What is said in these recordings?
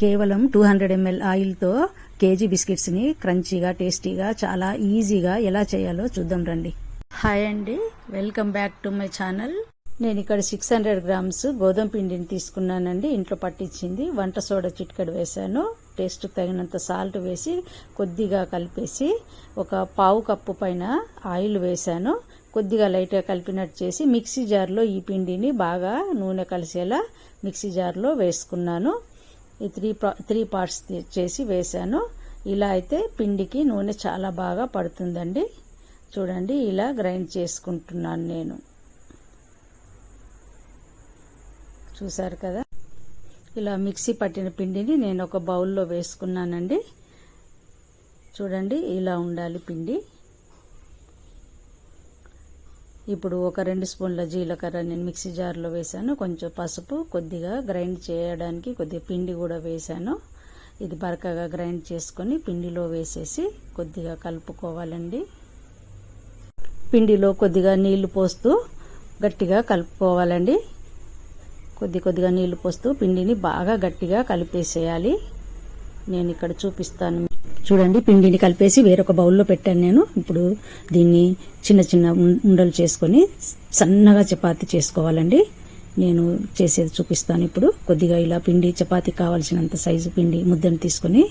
కేవలం two hundred ML ఆయిల్తో KG బిస్కెట్స్ని క్రంచీగా టేస్టీగా చాలా ఈజీగా ఎలా చేయాలో చూద్దాం రండి. హాయ్ అండి. Welcome back to my channel. నేను ఇక్కడ సిక్స్ హండ్రెడ్ గ్రామ్స్ గోధుమ పిండిని తీసుకున్నానండి. ఇంట్లో పట్టించింది. వంట సోడా చిట్కడ వేశాను. టేస్ట్ తగినంత సాల్ట్ వేసి కొద్దిగా కలిపేసి ఒక పావు కప్పు పైన ఆయిల్ వేశాను. కొద్దిగా లైట్గా కలిపినట్టు చేసి మిక్సీ జార్లో ఈ పిండిని బాగా నూనె కలిసేలా మిక్సీ జార్లో వేసుకున్నాను. ఈ త్రీ పా త్రీ పార్ట్స్ చేసి వేశాను. ఇలా అయితే పిండికి నూనె చాలా బాగా పడుతుందండి. చూడండి ఇలా గ్రైండ్ చేసుకుంటున్నాను నేను. చూసారు కదా? ఇలా మిక్సీ పట్టిన పిండిని నేను ఒక బౌల్లో వేసుకున్నానండి. చూడండి ఇలా ఉండాలి పిండి. ఇప్పుడు ఒక రెండు స్పూన్ల జీలకర్ర నేను మిక్సీ జార్లో వేసాను కొంచెం పసుపు కొద్దిగా గ్రైండ్ చేయడానికి కొద్దిగా పిండి కూడా వేసాను ఇది బరకగా గ్రైండ్ చేసుకొని పిండిలో వేసేసి కొద్దిగా కలుపుకోవాలండి. పిండిలో కొద్దిగా నీళ్ళు పోస్తూ గట్టిగా కలుపుకోవాలండి. కొద్ది కొద్దిగా నీళ్ళు పోస్తూ పిండిని బాగా గట్టిగా కలిపేసేయాలి. నేను ఇక్కడ చూపిస్తాను చూడండి పిండిని కలిపేసి వేరొక బౌల్లో పెట్టాను నేను. ఇప్పుడు దీన్ని చిన్న చిన్న ఉండలు చేసుకొని సన్నగా చపాతి చేసుకోవాలండి. నేను చేసేది చూపిస్తాను ఇప్పుడు. కొద్దిగా ఇలా పిండి చపాతి కావాల్సినంత సైజు పిండి ముద్దను తీసుకొని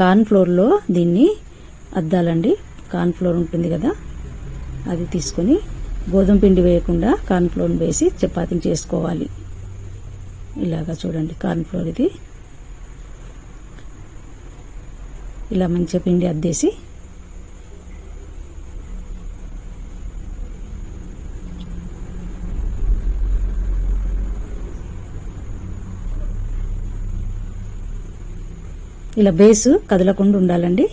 కార్న్ ఫ్లోర్లో దీన్ని అద్దాలండి. కార్న్ ఫ్లోర్ ఉంటుంది కదా అది తీసుకొని గోధుమ పిండి వేయకుండా కార్న్ఫ్లోర్ వేసి చపాతీని చేసుకోవాలి. ఇలాగా చూడండి కార్న్ ఫ్లోర్ ఇది. ఇలా మంచిగా పిండి అద్దేసి ఇలా బేసు కదలకుండా ఉండాలండి.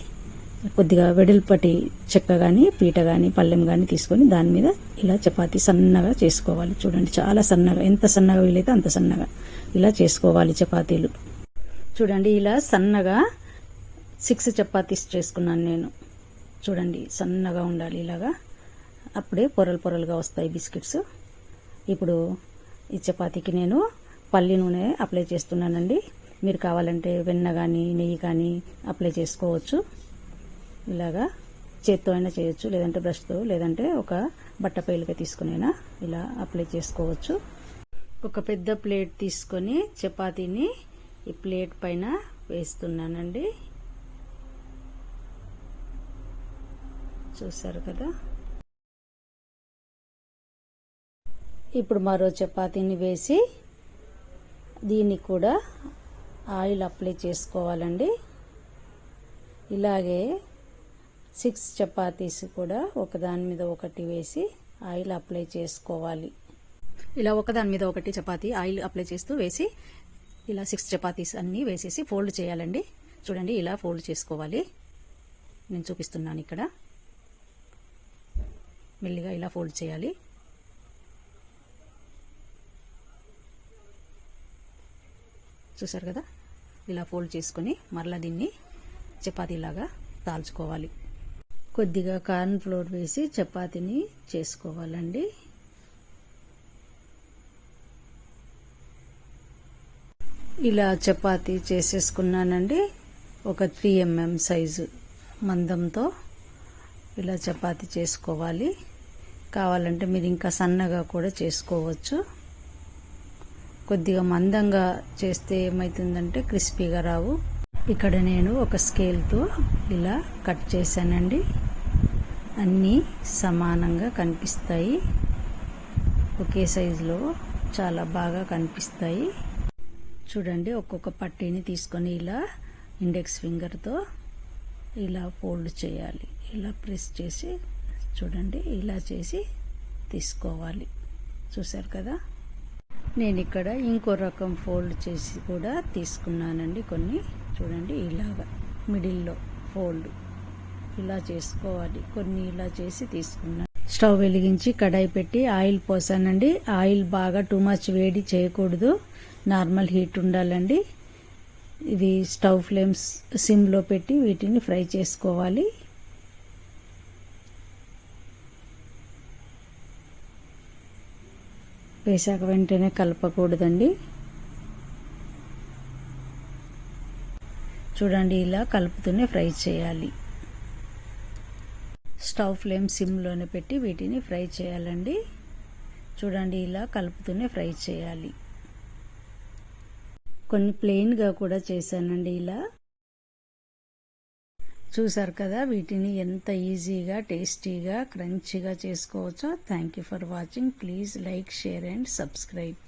కొద్దిగా వెడల్పటి చెక్క కానీ పీట కానీ పళ్ళెం కానీ తీసుకొని దాని మీద ఇలా చపాతీ సన్నగా చేసుకోవాలి. చూడండి చాలా సన్నగా ఎంత సన్నగా వీలైతే అంత సన్నగా ఇలా చేసుకోవాలి చపాతీలు. చూడండి ఇలా సన్నగా సిక్స్ చపాతీస్ చేసుకున్నాను నేను. చూడండి సన్నగా ఉండాలి ఇలాగా. అప్పుడే పొరలు పొరలుగా వస్తాయి బిస్కెట్స్. ఇప్పుడు ఈ చపాతీకి నేను పల్లి నూనె అప్లై చేస్తున్నానండి. మీరు కావాలంటే వెన్న కానీ నెయ్యి కానీ అప్లై చేసుకోవచ్చు. ఇలాగా చేత్తో అయినా చేయొచ్చు లేదంటే బ్రష్తో లేదంటే ఒక బట్ట పైలుగా తీసుకునైనా ఇలా అప్లై చేసుకోవచ్చు. ఒక పెద్ద ప్లేట్ తీసుకొని చపాతీని ఈ ప్లేట్ పైన వేస్తున్నానండి. చూసారు కదా? ఇప్పుడు మరో చపాతీని వేసి దీనికి కూడా ఆయిల్ అప్లై చేసుకోవాలండి. ఇలాగే సిక్స్ చపాతీస్ కూడా ఒకదాని మీద ఒకటి వేసి ఆయిల్ అప్లై చేసుకోవాలి. ఇలా ఒకదాని మీద ఒకటి చపాతీ ఆయిల్ అప్లై చేస్తూ వేసి ఇలా సిక్స్ చపాతీస్ అన్నీ వేసేసి ఫోల్డ్ చేయాలండి. చూడండి ఇలా ఫోల్డ్ చేసుకోవాలి. నేను చూపిస్తున్నాను ఇక్కడ. మెల్లిగా ఇలా ఫోల్డ్ చేయాలి. చూసారు కదా? ఇలా ఫోల్డ్ చేసుకొని మరలా దీన్ని చపాతీలాగా తాల్చుకోవాలి కొద్దిగా కార్న్ ఫ్లోర్ వేసి చపాతీని చేసుకోవాలండి. ఇలా చపాతీ చేసేసుకున్నానండి. ఒక త్రీ ఎంఎం సైజు మందంతో ఇలా చపాతీ చేసుకోవాలి. కావాలంటే మీరు ఇంకా సన్నగా కూడా చేసుకోవచ్చు. కొద్దిగా మందంగా చేస్తే ఏమవుతుందంటే క్రిస్పీగా రావు. ఇక్కడ నేను ఒక స్కేల్తో ఇలా కట్ చేశానండి. అన్నీ సమానంగా కనిపిస్తాయి. ఒకే సైజులో చాలా బాగా కనిపిస్తాయి. చూడండి ఒక్కొక్క పట్టీని తీసుకొని ఇలా ఇండెక్స్ ఫింగర్తో ఇలా ఫోల్డ్ చేయాలి. ఇలా ప్రెస్ చేసి చూడండి ఇలా చేసి తీసుకోవాలి. చూసారు కదా? నేను ఇక్కడ ఇంకో రకం ఫోల్డ్ చేసి కూడా తీసుకున్నానండి కొన్ని. చూడండి ఇలాగా మిడిల్లో ఫోల్డ్ ఇలా చేసుకోవాలి. కొన్ని ఇలా చేసి తీసుకున్నాను స్టవ్ వెలిగించి కడాయి పెట్టి ఆయిల్ పోసానండి. ఆయిల్ బాగా టూ మచ్ వేడి చేయకూడదు. నార్మల్ హీట్ ఉండాలండి. ఇవి స్టవ్ ఫ్లేమ్స్ సిమ్లో పెట్టి వీటిని ఫ్రై చేసుకోవాలి. వేసాక వెంటనే కలపకూడదండి. చూడండి ఇలా కలుపుతూనే ఫ్రై చేయాలి. స్టవ్ ఫ్లేమ్ సిమ్లోనే పెట్టి వీటిని ఫ్రై చేయాలండి. చూడండి ఇలా కలుపుతూనే ఫ్రై చేయాలి. కొన్ని ప్లెయిన్గా కూడా చేశానండి ఇలా. చూసారు కదా వీటిని ఎంత ఈజీగా టేస్టీగా క్రంచీగా చేసుకోవచ్చో. Thank you for watching please like share and subscribe